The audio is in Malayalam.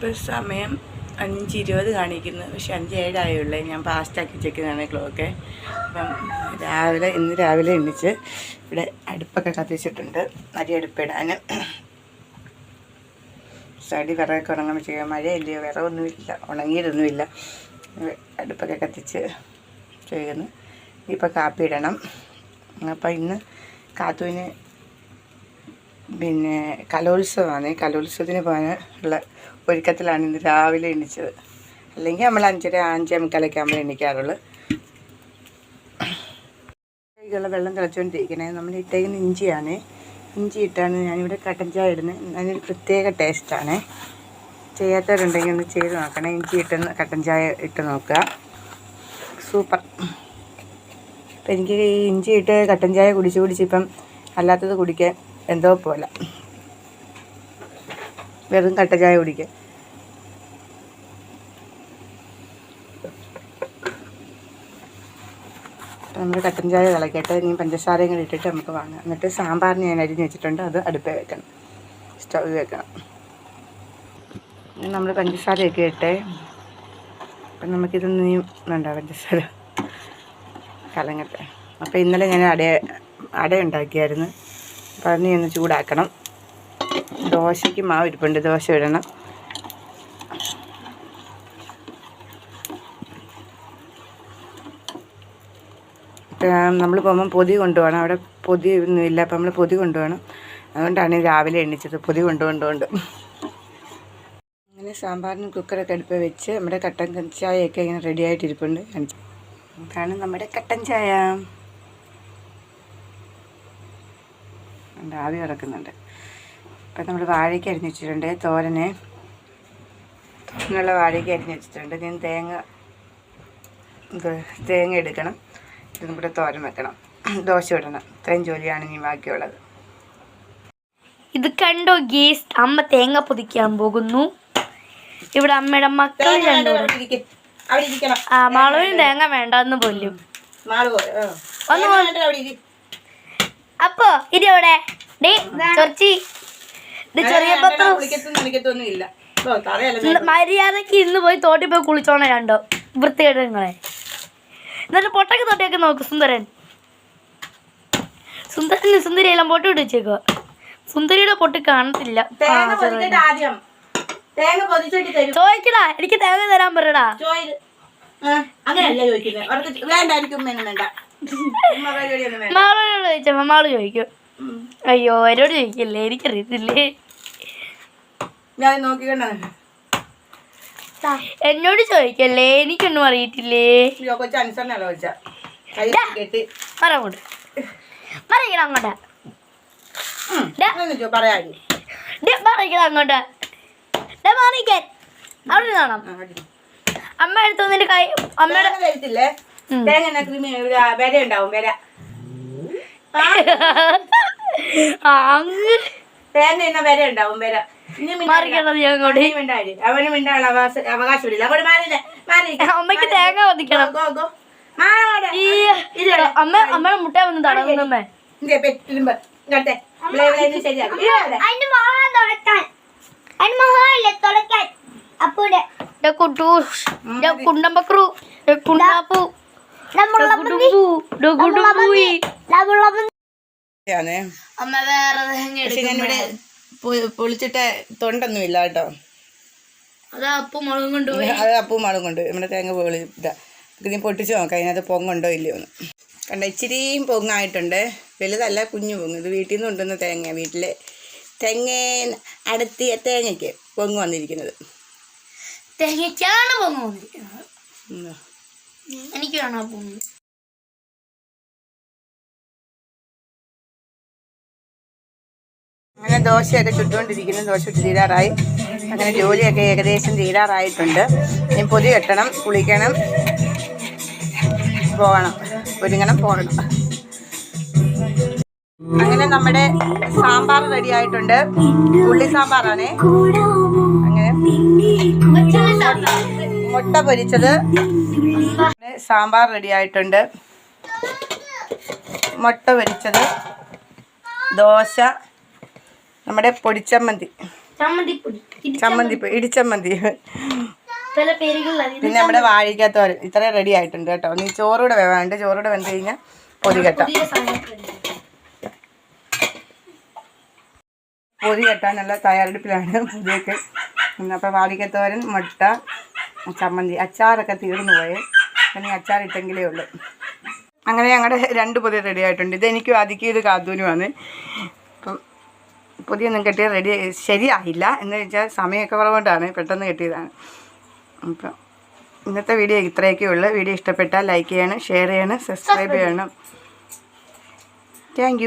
ഇപ്പോൾ സമയം അഞ്ച് ഇരുപത് കാണിക്കുന്നു. പക്ഷെ അഞ്ച് ഏഴായുള്ളേ ഞാൻ ഫാസ്റ്റാക്കി വെച്ചേക്കുന്നതാണ് ക്ലോക്ക്. അപ്പം രാവിലെ ഇന്ന് രാവിലെ എണ്ണിച്ച് ഇവിടെ അടുപ്പൊക്കെ കത്തിച്ചിട്ടുണ്ട്. അരി അടുപ്പിടാൻ സൈഡിൽ വിറകൊക്കെ ഉണങ്ങണം ചെയ്യാം മഴയില്ലയോ? വിറകൊന്നുമില്ല. ഉണങ്ങിയതൊന്നുമില്ല അടുപ്പൊക്കെ കത്തിച്ച് ചെയ്യുന്നു. ഇപ്പോൾ കാപ്പി ഇടണം. അപ്പം ഇന്ന് കാത്തുവിന് പിന്നെ കലോത്സവമാണ്. കലോത്സവത്തിന് പോകാൻ ഉള്ള ഒരുക്കത്തിലാണ് ഇന്ന് രാവിലെ എണീച്ചത്. അല്ലെങ്കിൽ നമ്മൾ അഞ്ചര അഞ്ചേ മുക്കാലൊക്കെ നമ്മൾ എണീക്കാറുള്ളൂ. കൈകളെ വെള്ളം തിളച്ചുകൊണ്ടിരിക്കണേ. നമ്മൾ ഇട്ടേക്കുന്ന ഇഞ്ചിയാണ്. ഇഞ്ചി ഇട്ടാണ് ഞാനിവിടെ കട്ടൻ ചായ ഇടുന്നത്. അതിനൊരു പ്രത്യേക ടേസ്റ്റാണ് ചെയ്യാത്തവരുണ്ടെങ്കിൽ ഒന്ന് ചെയ്ത് നോക്കണേ. ഇഞ്ചി ഇട്ടെന്ന് കട്ടൻ ചായ ഇട്ട് നോക്കുക. സൂപ്പർ. അപ്പം എനിക്ക് ഈ ഇഞ്ചി ഇട്ട് കട്ടൻ ചായ കുടിച്ച് കുടിച്ച് ഇപ്പം അല്ലാത്തത് കുടിക്കാൻ എന്തോ പോലെ. വെറും കട്ട ചായ കുടിക്കാൻ. നമ്മൾ കട്ടൻ ചായ തിളക്കട്ടെ. ഇനി പഞ്ചസാരയും കൂടി ഇട്ടിട്ട് നമുക്ക് വാങ്ങാം. എന്നിട്ട് സാമ്പാറിന് ഞാൻ അരിഞ്ഞ് വെച്ചിട്ടുണ്ട്. അത് അടുപ്പേ വെക്കണം. സ്റ്റവ് വെക്കണം. നമ്മൾ പഞ്ചസാരയൊക്കെ ഇട്ടേ. അപ്പം നമുക്കിതൊന്നും ഉണ്ടാവും പഞ്ചസാര കലങ്ങട്ടെ. അപ്പോൾ ഇന്നലെ ഞാൻ അട അട ഉണ്ടാക്കിയായിരുന്നു. ഒന്ന് ചൂടാക്കണം. ദോശയ്ക്ക് മാവ് ഇരിപ്പുണ്ട്. ദോശ ഇടണം. നമ്മൾ പോകുമ്പം പൊതി കൊണ്ടുപോകണം. അവിടെ പൊതി ഒന്നും ഇല്ല. അപ്പം നമ്മൾ പൊതി കൊണ്ടുപോകണം. അതുകൊണ്ടാണ് രാവിലെ എണ്ണിച്ചത് പൊതി കൊണ്ടുകൊണ്ടുകൊണ്ട് അങ്ങനെ സാമ്പാറിന് കുക്കറൊക്കെ അടുപ്പ് വെച്ച് നമ്മുടെ കട്ടൻ ചായയൊക്കെ ഇങ്ങനെ റെഡി ആയിട്ടിരിപ്പുണ്ട്. അതാണ് നമ്മുടെ കട്ടൻ ചായ. ഉണ്ട്, ആവി കിടക്കുന്നുണ്ട് ഇപ്പം നമ്മൾ വാഴയ്ക്ക് അരിഞ്ഞ് വെച്ചിട്ടുണ്ട് തോരന്. തോരനുള്ള വാഴയ്ക്ക് അരിഞ്ഞ് വെച്ചിട്ടുണ്ട്. ഞാൻ തേങ്ങ ഇത് തേങ്ങ എടുക്കണം. ഇതും കൂടെ തോരൻ വെക്കണം. ദോശ ഇടണം. ഇത്രയും ജോലിയാണ് ഇനി ബാക്കിയുള്ളത്. ഇത് കണ്ടോ ഗേസ്? അമ്മ തേങ്ങ പൊതിക്കാൻ പോകുന്നു. ഇവിടെ അമ്മയുടെ മക്കൾ രണ്ടുപേരും ആ മാളവിന് തേങ്ങ വേണ്ടെന്ന് പോലും. അപ്പോ ഇരി. അവിടെ ഡേ ചൊറിച്ചി. ഇത് ചെറിയ പത്രം. ഇല്ല. മര്യാദയ്ക്ക് ഇന്ന് പോയി തോട്ടി പോയി കുളിച്ചോണ രണ്ടോ. വൃത്തികേട് നിങ്ങളെ. എന്നിട്ട് പൊട്ടക്ക് തൊട്ടിയൊക്കെ നോക്ക് സുന്ദരൻ. സുന്ദരൻ സുന്ദരി എല്ലാം പൊട്ടി വെച്ചേക്കോ സുന്ദരിയുടെ പൊട്ടി കാണത്തില്ല. ചോദിക്കടാ എനിക്ക് തേങ്ങ തരാൻ പറയടാ. മാളോട് ചോദിച്ചപ്പോ മാൾ ചോദിക്കും. അയ്യോ ആരോട് ചോദിക്കല്ലേ? എനിക്കറിയത്തില്ലേ? ഞാൻ നോക്കിക്കണ്ട എന്നോട് ചോദിക്കല്ലേ? എനിക്കൊന്നും അറിയത്തില്ലേ? മറങ്ങോട്ട് അങ്ങോട്ട്. അങ്ങോട്ട്. മാറിക്കാൻ. അവിടെ കാണാം. അമ്മ എടുത്തു കൈ അമ്മയുടെ തേങ്ങ ഉണ്ടാവും വില തേങ്ങ എന്നാ വില ഉണ്ടാവും വില ഇനി മിണ്ടാതില്ല. അങ്ങോട്ട്. അവന് മിണ്ടാതിരി. അവന് മിണ്ടാനുള്ള അവകാശമില്ല അങ്ങോട്ട് അമ്മയ്ക്ക് തേങ്ങ ഈ അമ്മ അമ്മയുടെ മുട്ട വന്ന് തടവുന്നമ്മേ കുണ്ടമ്പക്രു കുണ്ടാപ്പു. കുടുംബു അമ്മ വേറെ പൊളിച്ചിട്ട് തൊണ്ടൊന്നും ഇല്ല കേട്ടോ. അത് അപ്പും മുളകും കൊണ്ട് അത് നമ്മുടെ തേങ്ങ പൊളി ഇതാ. ഇനി പൊട്ടിച്ച് നോക്കാം. അതിനകത്ത് പൊങ്ങുണ്ടോ ഇല്ലയോ എന്ന്. കണ്ട ഇച്ചിരിയും പൊങ്ങായിട്ടുണ്ട്. വലുതല്ല കുഞ്ഞു പൊങ്ങ്. ഇത് വീട്ടിൽ നിന്ന് കൊണ്ടുവന്ന തേങ്ങ വീട്ടിലെ തെങ്ങ അടുത്തിയ തേങ്ങയ്ക്ക് പൊങ്ങ് വന്നിരിക്കുന്നത്. തേങ്ങയ്ക്കാണ് പൊങ്ങ് വന്നിരിക്കുന്നത്. എനിക്ക് വേണം പൊങ്ങ്. ദോശയൊക്കെ ചുട്ടുകൊണ്ടിരിക്കുന്നു. ദോശ ചുട്ട് തീരാറായി. അങ്ങനെ ജോലിയൊക്കെ ഏകദേശം തീരാറായിട്ടുണ്ട്. ഇനി പൊതി കെട്ടണം കുളിക്കണം പോകണം. ഒരുങ്ങണം പോകണം. അങ്ങനെ നമ്മുടെ സാമ്പാർ റെഡി ആയിട്ടുണ്ട്. ഉള്ളി സാമ്പാറാണേ. അങ്ങനെ മുട്ട പൊരിച്ചത്. സാമ്പാർ റെഡി ആയിട്ടുണ്ട്. മുട്ട പൊരിച്ചത്. ദോശ. നമ്മുടെ പൊടിച്ചമ്മന്തി ചമ്മന്തിപ്പൊടി ചമ്മന്തി ഇടിച്ചമ്മന്തി. പിന്നെ നമ്മുടെ വാഴിക്കാത്തോരൻ ഇത്ര റെഡി ആയിട്ടുണ്ട് കേട്ടോ. നീ ചോറൂടെ വേവാണ്ട് ചോറൂടെ വെന്ത് കഴിഞ്ഞാൽ പൊതി കെട്ടാം. പൊതി കെട്ടാനുള്ള തയ്യാറെടുപ്പിലാണ് പൊതിയൊക്കെ. അപ്പോൾ വാടിക്കത്തോരൻ മുട്ട ചമ്മന്തി അച്ചാറൊക്കെ തീർന്നു പോയെ. പിന്നെ അച്ചാർ ഇട്ടെങ്കിലേ ഉള്ളൂ. അങ്ങനെ ഞങ്ങളുടെ രണ്ട് പൊതി റെഡി ആയിട്ടുണ്ട്. ഇത് എനിക്കും ആദ്യം ഇത് കാത്തൂനുമാണ് അപ്പം പൊതിയൊന്നും കെട്ടി റെഡി ശരിയായില്ല. എന്ന് വെച്ചാൽ സമയമൊക്കെ കുറവുകൊണ്ടാണ് പെട്ടെന്ന് കെട്ടിയതാണ്. അപ്പം ഇന്നത്തെ വീഡിയോ ഇത്രയൊക്കെ ഉള്ളൂ. വീഡിയോ ഇഷ്ടപ്പെട്ടാൽ ലൈക്ക് ചെയ്യണം ഷെയർ ചെയ്യണം സബ്സ്ക്രൈബ് ചെയ്യണം. താങ്ക്